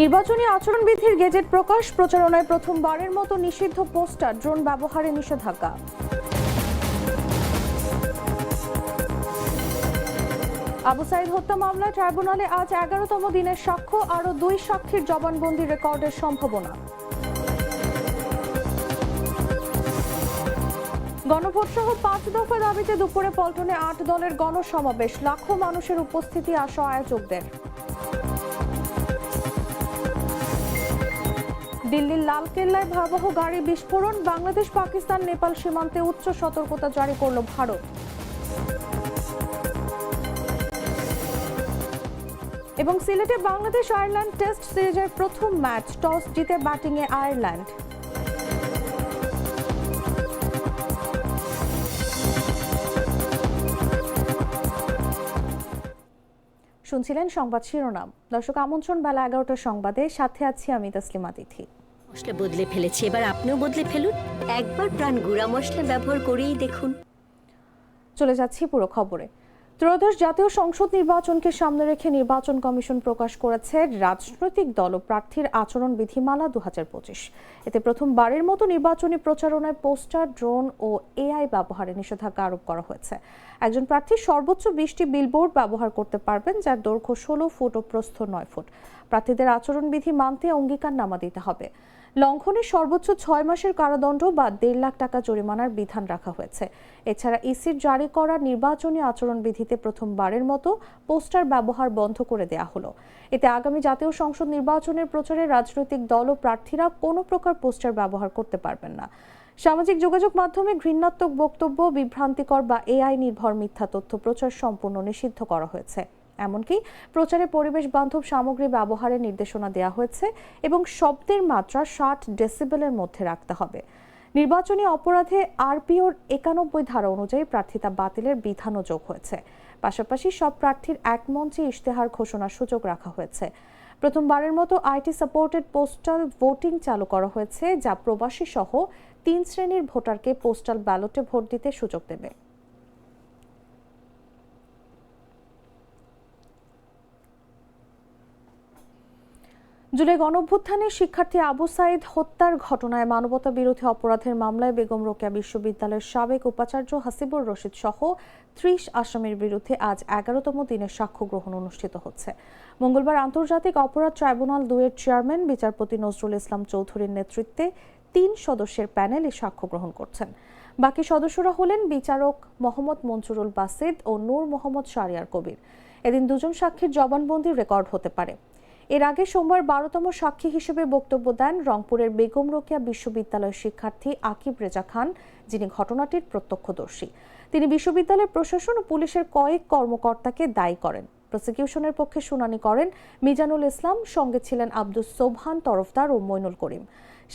নির্বাচনী আচরণবিধির গেজেট প্রকাশ প্রচারণায় প্রথমবারের মতো নিষিদ্ধ পোস্টার, ড্রোন ব্যবহারে নিষেধাজ্ঞা। আবু সাইদ হত্যা মামলা ট্রাইব্যুনালে আজ এগারোতম দিনের সাক্ষ্য, আরও দুই সাক্ষীর জবানবন্দি রেকর্ডের সম্ভাবনা। গণভোট সহ পাঁচ দফা দাবিতে দুপুরে পল্টনে আট দলের গণসমাবেশ। লাখো মানুষের উপস্থিতি আসা আয়োজকদের দিল্লির লালকেল্লায় ভয়াবহ গাড়ি বিস্ফোরণ, বাংলাদেশ, পাকিস্তান, নেপাল সীমান্তে উচ্চ সতর্কতা জারি করল ভারত। এবং সিলেটে বাংলাদেশ আয়ারল্যান্ড টেস্ট সিরিজের প্রথম ম্যাচ, টস জিতে ব্যাটিংয়ে আয়ারল্যান্ড। শুনছিলেন সংবাদ শিরোনাম। দর্শক আমন্ত্রণ বেলা এগারোটার সংবাদে। সাথে আছি আমি তসলিমা তিথি। মশলা বদলে ফেলেছি এবার আপনিও বদলে ফেলুন। একবার প্রাণ গুঁড়া মশলা ব্যবহার করেই দেখুন। চলে যাচ্ছি পুরো খবরে। ত্রয়োদশ জাতীয় সংসদ নির্বাচনকে সামনে রেখে নির্বাচন কমিশন প্রকাশ করেছে রাজনৈতিক দল ও প্রার্থীর আচরণ বিধিমালা দু হাজার পঁচিশ। এতে প্রথমবারের মতো নির্বাচনী প্রচারণায় পোস্টার, ড্রোন ও এআই ব্যবহারে নিষেধাজ্ঞা আরোপ করা হয়েছে। একজন প্রার্থী সর্বোচ্চ বিশটি বিলবোর্ড ব্যবহার করতে পারবেন, যার দৈর্ঘ্য ষোলো ফুট ও প্রস্থ নয় ফুট। প্রার্থীদের আচরণবিধি মানতে অঙ্গীকারনামা দিতে হবে। লঙ্ঘনে সর্বোচ্চ ছয় মাসের কারাদণ্ড বা দেড় লাখ টাকা জরিমানার বিধান রাখা হয়েছে। এছাড়া ইসির জারি করা নির্বাচনী আচরণবিধিতে প্রথমবারের মতো পোস্টার ব্যবহার বন্ধ করে দেয়া হলো। এতে আগামী জাতীয় সংসদ নির্বাচনের প্রচারে রাজনৈতিক দল ও প্রার্থীরা কোনো প্রকার পোস্টার ব্যবহার করতে পারবেন না। সামাজিক যোগাযোগ মাধ্যমে ঘৃণাত্মক বক্তব্য, বিভ্রান্তিকর বা এআই নির্ভর মিথ্যা তথ্য প্রচার সম্পূর্ণ নিষিদ্ধ করা হয়েছে। এমনকি প্রচারে পরিবেশ বান্ধব সামগ্রী ব্যবহারের নির্দেশনা দেওয়া হয়েছে এবং শব্দের মাত্রা ষাট ডেসিবেলের মধ্যে রাখতে হবে। নির্বাচনী অপরাধে আরপিওর একানব্বই ধারা অনুযায়ী প্রার্থিতা বাতিলের বিধানও যোগ হয়েছে। পাশাপাশি সব প্রার্থীর এক মঞ্চে ইশতেহার ঘোষণার সুযোগ রাখা হয়েছে। প্রথমবারের মতো আইটি সাপোর্টেড পোস্টাল ভোটিং চালু করা হয়েছে, যা প্রবাসী সহ তিন শ্রেণির ভোটারকে পোস্টাল ব্যালটে ভোট দিতে সুযোগ দেবে। জুলাই গণঅভ্যুত্থানে শিক্ষার্থী আবু সাইদ হত্যার ঘটনায় মানবতা বিরোধী অপরাধের মামলায় বেগম রোকেয়া বিশ্ববিদ্যালয়ের সাবেক উপাচার্য হাসিবুর রশিদ সহ ত্রিশ আসামির বিরুদ্ধে আজ এগারোতম দিনে সাক্ষ্য গ্রহণ অনুষ্ঠিত হচ্ছে। মঙ্গলবার আন্তর্জাতিক অপরাধ ট্রাইব্যুনাল দুয়ের চেয়ারম্যান বিচারপতি নজরুল ইসলাম চৌধুরীর নেতৃত্বে তিন সদস্যের প্যানেল সাক্ষ্য গ্রহণ করছেন। বাকি সদস্যরা হলেন বিচারক মোহাম্মদ মঞ্জুরুল বাসিদ ও নূর মোহাম্মদ শারিয়ার কবির। এদিন দুজন সাক্ষীর জবানবন্দি রেকর্ড হতে পারে। এর আগে সোমবার বারোতম সাক্ষী হিসেবে বক্তব্য দেন রংপুরের বেগম রোকেয়া বিশ্ববিদ্যালয়ের শিক্ষার্থী আকিব রেজা খান, যিনি ঘটনাটির প্রত্যক্ষদর্শী। তিনি বিশ্ববিদ্যালয়ের প্রশাসন ও পুলিশের কয়েক কর্মকর্তাকে দায়ী করেন। প্রসিকিউশনের পক্ষে শুনানি করেন মিজানুল ইসলাম, সঙ্গে ছিলেন আব্দুস সোবহান তরফদার ও মইনুল করিম।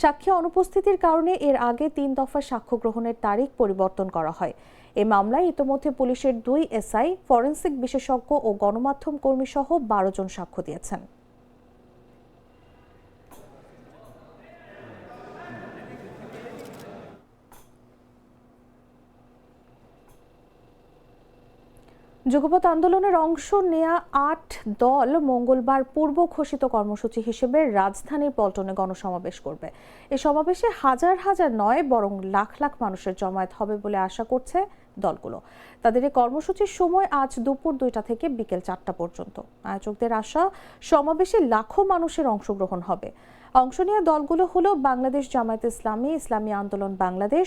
সাক্ষী অনুপস্থিতির কারণে এর আগে তিন দফা সাক্ষ্য গ্রহণের তারিখ পরিবর্তন করা হয়। এ মামলায় ইতোমধ্যে পুলিশের দুই এসআই, ফরেন্সিক বিশেষজ্ঞ ও গণমাধ্যম কর্মী সহ বারো জন সাক্ষ্য দিয়েছেন। যুগপৎ আন্দোলনের অংশ নেয়া আট দল মঙ্গলবার পূর্ব ঘোষিত কর্মসূচি হিসেবে রাজধানীর পল্টনে গণসমাবেশ করবে। এ সমাবেশে হাজার হাজার নয়, বরং লাখ লাখ মানুষের জমায়েত হবে বলে আশা করছে দলগুলো। তাদের এই কর্মসূচির সময় আজ দুপুর দুইটা থেকে বিকেল চারটা পর্যন্ত। আয়োজকদের আশা, সমাবেশে লাখো মানুষের অংশগ্রহণ হবে। অংশ নেওয়া দলগুলো হলো বাংলাদেশ জামায়াত ইসলামী ইসলামী আন্দোলন Bangladesh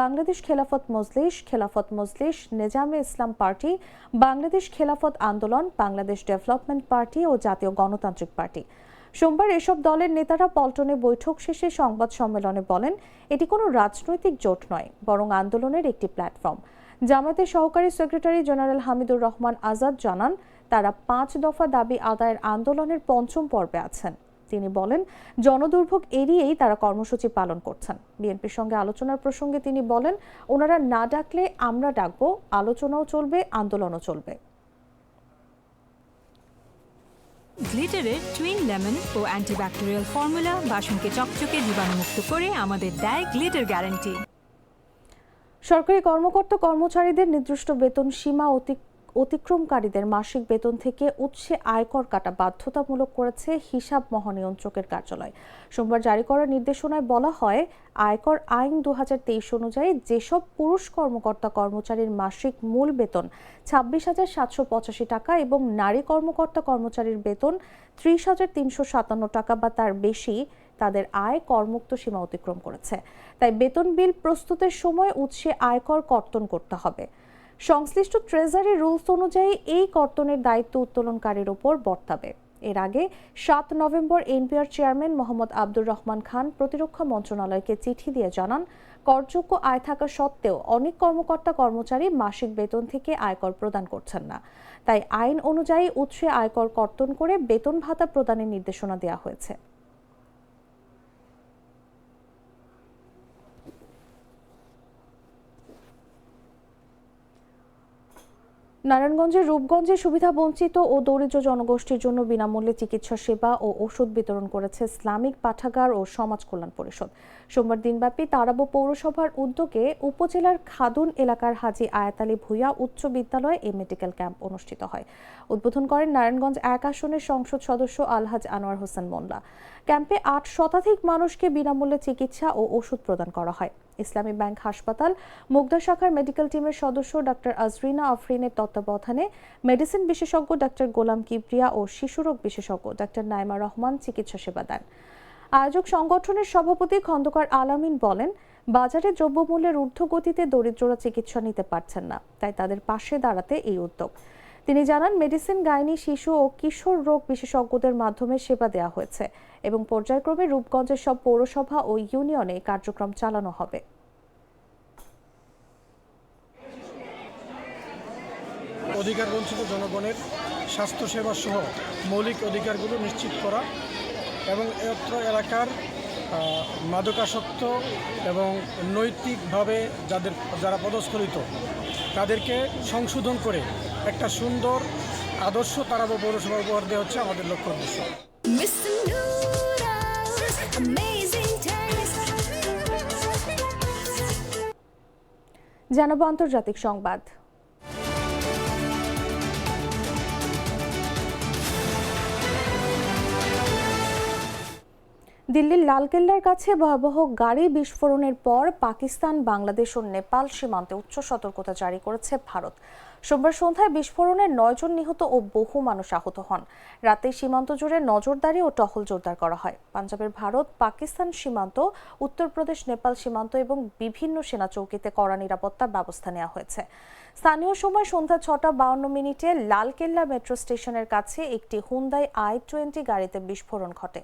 Bangladesh Khelafat Majlis Khelafat Majlis, Nezame Islam party, Bangladesh Khelafat Andolan, Bangladesh development party ও জাতীয় গণতান্ত্রিক পার্টি। সোমবার এসব দলের নেতারা পল্টনে বৈঠক শেষে সংবাদ সম্মেলনে বলেন, এটি কোনো রাজনৈতিক জোট নয়, বরং আন্দোলনের একটি প্ল্যাটফর্ম। জামায়াতের সহকারী সেক্রেটারি জেনারেল হামিদুর রহমান আজাদ জানান, তারা পাঁচ দফা দাবি আদায়ের আন্দোলনের পঞ্চম পর্বে আছেন। তিনি বলেন জনদুর্ভোগ এড়িয়েই তারা কর্মসূচি পালন করছেন। বিএনপির সঙ্গে আলোচনার প্রসঙ্গে তিনি বলেন ওনারা না ডাকলে আমরা ডাকবো আলোচনাও চলবে আন্দোলনও চলবে। গ্লিটারের টুইন লেমন ও অ্যান্টিব্যাকটেরিয়াল ফর্মুলা বাসনকে চকচকে জীবাণুমুক্ত করে আমাদের দেয় গ্লিটার গ্যারান্টি। সরকারি কর্মকর্তা কর্মচারীদের নির্দিষ্ট বেতন সীমা অতি অতিক্রমকারীদের মাসিক বেতন থেকে উৎসে আয়কর কাটা বাধ্যতামূলক করেছে হিসাব মহানিয়ন্ত্রকের কার্যালয়। সোমবার জারি করা নির্দেশনায় বলা হয়, আয়কর আইন দু হাজার তেইশ অনুযায়ী যেসব পুরুষ কর্মকর্তা কর্মচারীর মাসিক মূল বেতন ছাব্বিশ হাজার সাতশো পঁচাশি টাকা এবং নারী কর্মকর্তা কর্মচারীর বেতন ত্রিশ হাজার তিনশো সাতান্ন টাকা বা তার বেশি, তাদের আয় করমুক্ত সীমা অতিক্রম করেছে। তাই বেতন বিল প্রস্তুতের সময় উৎসে আয়কর কর্তন করতে হবে। সংশ্লিষ্ট ট্রেজারি রুলস অনুযায়ী এই কর্তনের দায়িত্ব উত্তোলনকারীর ওপর বর্তাবে। এর আগে সাত November NPR chairman Mohammad Abdur Rahman Khan প্রতিরক্ষা মন্ত্রণালয়কে চিঠি দিয়ে জানান, করযোগ্য আয় থাকা সত্ত্বেও অনেক কর্মকর্তা কর্মচারী মাসিক বেতন থেকে আয়কর প্রদান করছেন না। তাই আইন অনুযায়ী উৎসে আয়কর কর্তন করে বেতন ভাতা প্রদানের নির্দেশনা দেওয়া হয়েছে। নারায়ণগঞ্জের রূপগঞ্জে সুবিধা বঞ্চিত ও দরিদ্র জনগোষ্ঠীর জন্য বিনামূল্যে চিকিৎসা সেবা ও ওষুধ বিতরণ করেছে ইসলামিক পাঠাগার ও সমাজ কল্যাণ পরিষদ। সোমবার দিনব্যাপী তারাবো পৌরসভার উদ্যোগে উপজেলার খাদুন এলাকার হাজি আয়াত আলী উচ্চ বিদ্যালয়ে এই মেডিকেল ক্যাম্প অনুষ্ঠিত হয়। উদ্বোধন করেন নারায়ণগঞ্জ এক আসনের সংসদ সদস্য আলহাজ আনোয়ার হোসেন মোল্লা। ক্যাম্পে আট শতাধিক মানুষকে বিনামূল্যে চিকিৎসা ও ওষুধ প্রদান করা হয়। ইসলামী ব্যাংক হাসপাতাল, মুগদা শাখার মেডিকেল টিমের সদস্য ডাক্তার আজরিনা আফরিনের তত্ত্বাবধানে মেডিসিন বিশেষজ্ঞ ডাক্তার গোলাম কিবরিয়া ও শিশুরোগ বিশেষজ্ঞ ডাক্তার নাইমা রহমান চিকিৎসা সেবা দেন। আয়োজক সংগঠনের সভাপতি খন্দকার আলামিন বলেন, বাজারে দ্রব্যমূল্যের ঊর্ধ্বগতিতে দরিদ্ররা চিকিৎসা নিতে পারছেন না, তাই তাদের পাশে দাঁড়াতে এই উদ্যোগ। তিনি জানান, মেডিসিন গাইনি শিশু ও কিশোর রোগ বিশেষজ্ঞদের মাধ্যমে সেবা দেওয়া হয়েছে এবং পর্যায়ক্রমে রূপগঞ্জের সব পৌরসভা ও ইউনিয়নে কার্যক্রম চালানো হবে। অধিকার বঞ্চিত জনগণের স্বাস্থ্যসেবা সহ মৌলিক অধিকারগুলো নিশ্চিত করা এবং এত্র এলাকার মাদকাসক্ত এবং নৈতিকভাবে যাদের যারা পদস্খলিত তাদেরকে সংশোধন করে একটা সুন্দর আদর্শ তারাবো পৌরসভা উপহার দেওয়া হচ্ছে আমাদের লক্ষ্য উদ্দেশ্য। জানাব আন্তর্জাতিক সংবাদ। দিল্লির লালকেল্লার কাছে ভয়াবহ গাড়ি বিস্ফোরণের পর পাকিস্তান, বাংলাদেশ ও নেপাল সীমান্তে উচ্চ সতর্কতা জারি করেছে ভারত। সোমবার সন্ধ্যায় বিস্ফোরণে নয়জন নিহত ও বহু মানুষ আহত হন। রাতে সীমান্ত জুড়ে নজরদারি ও টহল জোরদার করা হয়। পাঞ্জাবের ভারত, পাকিস্তান সীমান্ত, উত্তরপ্রদেশ, নেপাল সীমান্ত এবং বিভিন্ন সেনা চৌকিতে কড়া নিরাপত্তার ব্যবস্থা নেওয়া হয়েছে। স্থানীয় সময় সন্ধ্যা ছটা বাউন্ন মিনিটে লালকেল্লা মেট্রো স্টেশনের কাছে একটি হুন্দাই আই টোয়েন্টি গাড়িতে বিস্ফোরণ ঘটে।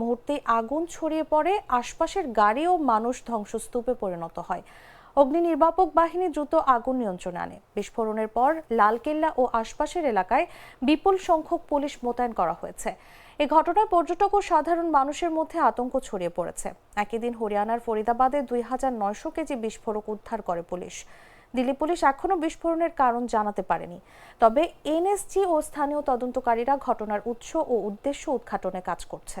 মুহূর্তে আগুন ছড়িয়ে পড়ে, আশপাশের গাড়ি ও মানুষ ধ্বংসস্তূপে পরিণত হয়। অগ্নি নির্বাপক বাহিনী দ্রুত আগুন নিয়ন্ত্রণে আনে। বিস্ফোরণের পর লালকেল্লা ও আশপাশের এলাকায় বিপুল সংখ্যক পুলিশ মোতায়েন করা হয়েছে। এ ঘটনায় পর্যটক ও সাধারণ মানুষের মধ্যে আতঙ্ক ছড়িয়ে পড়েছে। একই দিন হরিয়ানার ফরিদাবাদে দুই হাজার নয়শো কেজি বিস্ফোরক উদ্ধার করে পুলিশ। দিল্লি পুলিশ এখনও বিস্ফোরণের কারণ জানাতে পারেনি। তবে এনএসজি ও স্থানীয় তদন্তকারীরা ঘটনার উৎস ও উদ্দেশ্য উদ্ঘাটনে কাজ করছে।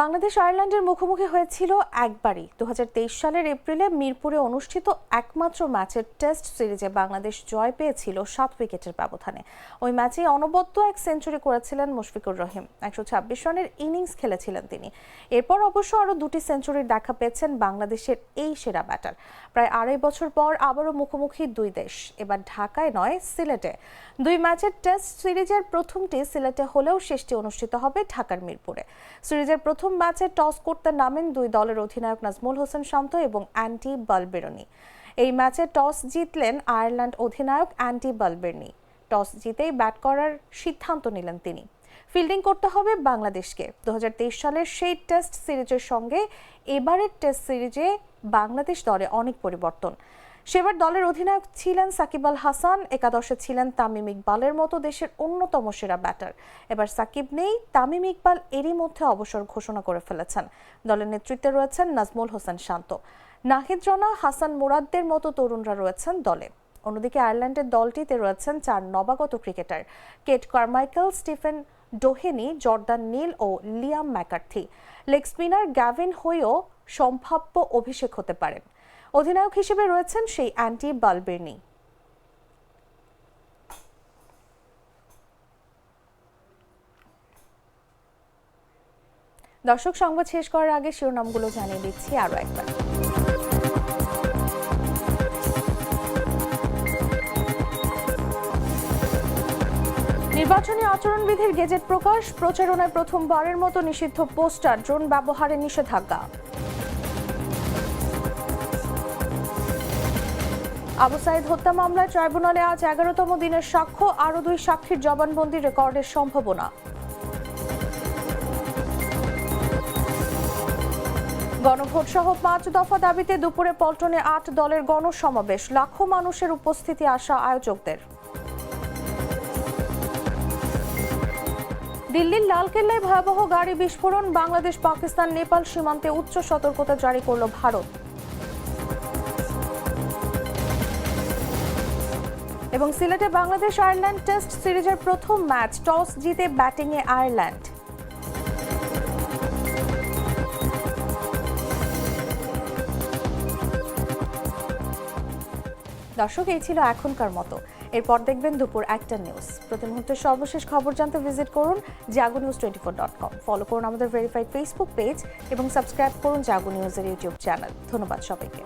বাংলাদেশ আয়ারল্যান্ডের মুখোমুখি হয়েছিল একবারই। দুহাজার তেইশ সালের এপ্রিলে মিরপুরে অনুষ্ঠিত একমাত্র ম্যাচের টেস্ট সিরিজে বাংলাদেশ জয় পেয়েছিল সাত উইকেটের ব্যবধানে। ওই ম্যাচে অনবদ্য এক সেঞ্চুরি করেছিলেন মুশফিকুর রহিম। একশো ছাব্বিশ রানের ইনিংস খেলেছিলেন তিনি। এরপর অবশ্য আরও দুটি সেঞ্চুরির দেখা পেয়েছেন বাংলাদেশের এই সেরা ব্যাটার। প্রায় আড়াই বছর পর আবারও মুখোমুখি দুই দেশ। এবার ঢাকায় নয়, সিলেটে। দুই ম্যাচের টেস্ট সিরিজের প্রথমটি সিলেটে হলেও শেষটি অনুষ্ঠিত হবে ঢাকার মিরপুরে। সিরিজের প্রথম ম্যাচে টস করতে নামেন দুই দলের অধিনায়ক নাজমুল হোসেন শান্ত এবং অ্যান্টি বালবেরনি। এই ম্যাচে টস জিতলেন আয়ারল্যান্ড অধিনায়ক অ্যান্টি বালবেরনি। টস জিতেই ব্যাট করার সিদ্ধান্ত নিলেন তিনি। ফিল্ডিং করতে হবে বাংলাদেশকে। দু হাজার তেইশ সালের সেই টেস্ট সিরিজের সঙ্গে এবারের টেস্ট সিরিজে বাংলাদেশ দলে অনেক পরিবর্তন। সেবার দলের অধিনায়ক ছিলেন সাকিব আল হাসান, একাদশে ছিলেন তামিম ইকবালের মতো দেশের অন্যতম সেরা ব্যাটার। এবার সাকিব নেই, তামিম ইকবাল এরই মধ্যে অবসর ঘোষণা করে ফেলেছেন। দলের নেতৃত্বে রয়েছেন নাজমুল হোসেন শান্ত। নাহিদ রানা, হাসান মুরাদদের মতো তরুণরা রয়েছেন দলে। অন্যদিকে আয়ারল্যান্ডের দলটিতে রয়েছেন চার নবাগত cricketer. Kade Carmichael, Stephen Doheny, Jordan Neill ও Liam McCarthy. Leg spinner Gavin হয়েও সম্ভাব্য অভিষেক হতে পারেন অধিনায়ক হিসেবে রয়েছেন সেই অ্যান্টি বালবের্নি। দর্শক, সংবাদ শেষ করার আগে শিরোনামগুলো জানিয়ে দিচ্ছি আরও একবার। নির্বাচনী আচরণবিধির গেজেট প্রকাশ, প্রচারণায় প্রথমবারের মতো নিষিদ্ধ পোস্টার, ড্রোন ব্যবহারে নিষেধাজ্ঞা। আবু সাইদ হত্যা মামলায় ট্রাইব্যুনালে আজ এগারোতম দিনের সাক্ষ্য, আরও দুই সাক্ষীর জবানবন্দি রেকর্ডের সম্ভাবনা। গণভোট সহ পাঁচ দফা দাবিতে দুপুরে পল্টনে আট দলের গণসমাবেশ, লাখো মানুষের উপস্থিতি আসা আয়োজকদের। দিল্লির লালকেল্লায় ভয়াবহ গাড়ি বিস্ফোরণ বাংলাদেশ পাকিস্তান নেপাল সীমান্তে উচ্চ সতর্কতা জারি করল ভারত। এবং সিলেটে বাংলাদেশ আয়ারল্যান্ড টেস্ট সিরিজের প্রথম ম্যাচ, টস জিতে ব্যাটিংয়ে আয়ারল্যান্ড। দর্শক, এই ছিল এখনকার মতো। এরপর দেখবেন দুপুর একটা নিউজ। প্রতি মুহূর্তের সর্বশেষ খবর জানতে ভিজিট করুন Jago news twenty four dot com follow করুন আমাদের ভেরিফাইড ফেসবুক পেজ এবং সাবস্ক্রাইব করুন জাগো নিউজের ইউটিউব চ্যানেল ধন্যবাদ সবাইকে।